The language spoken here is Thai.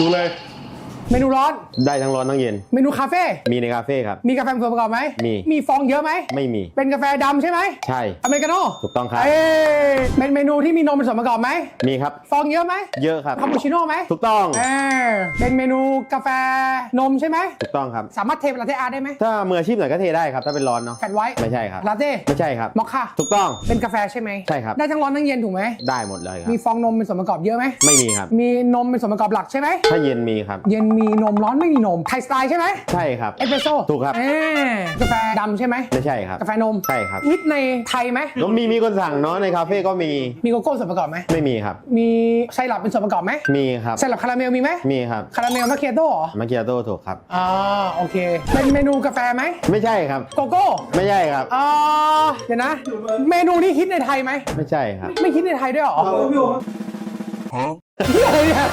ดูเลย เมนูร้อน ได้ทั้งร้อนทั้งเย็น เมนูคาเฟ่มีในคาเฟ่ครับ มีกาแฟเป็นส่วนประกอบไหมมี มีฟองเยอะไหมไม่มี เป็นกาแฟดำใช่ไหมใช่ อเมริกาโน่ถูกต้องครับเอ้ยเป็นเมนูที่มีนมเป็นส่วนประกอบไหมมีครับ ฟองเยอะไหมเยอะครับคาปูชิโน่ไหมถูกต้องเออเป็นเมนูกาแฟนมใช่ไหมถูกต้องครับ สามารถเทเป็นลาเต้อาร์ตได้ไหมถ้ามืออาชีพหน่อยก็เทได้ครับถ้าเป็นร้อนเนาะแฟตไว้ไม่ใช่ครับลาเต้ไม่ใช่ครับมอคค่าถูกต้องเป็นกาแฟใช่ไหมใช่ครับได้ทั้งร้อนทั้งเย็นถูกไหมได้หมดเลยครับมีฟองนมเป็นส่วนประกอบเยอะไหมไม่มีครับมีนมเป็นส่วนประกอบหลักใช่ไหมถ้าเย็นมีครับ เย็นมีนมร้อนไม่มีนมไทยสไตล์ใช่ไหมใช่ครับ เอสเปรสโซ่ถูกครับ เออกาแฟดำใช่ไหมไม่ใช่ครับ กาแฟนมใช่ครับฮิตในไทยไหมแล้วมีมีคนสั่งเนาะในคาเฟ่ก็มีมีโกโก้ส่วนประกอบไหมไม่มีครับ มีไซรัปเป็นส่วนประกอบไหมมีครับไซรัปคาราเมลมีไหมมีครับคาราเมลมาเคียโต้เหรอมาเกียโต้ถูกครับอ่าโอเค เป็นเมนูกาแฟไหมไม่ใช่ครับ โกโก้ไม่ใช่ครับ อ่าเดี๋ยวนะ เมนูนี้ฮิตในไทยไหมไม่ใช่ครับ ไม่ฮิตในไทยด้วยเหรอเอาพี่โอเฮ้ยอะไรเนี่ย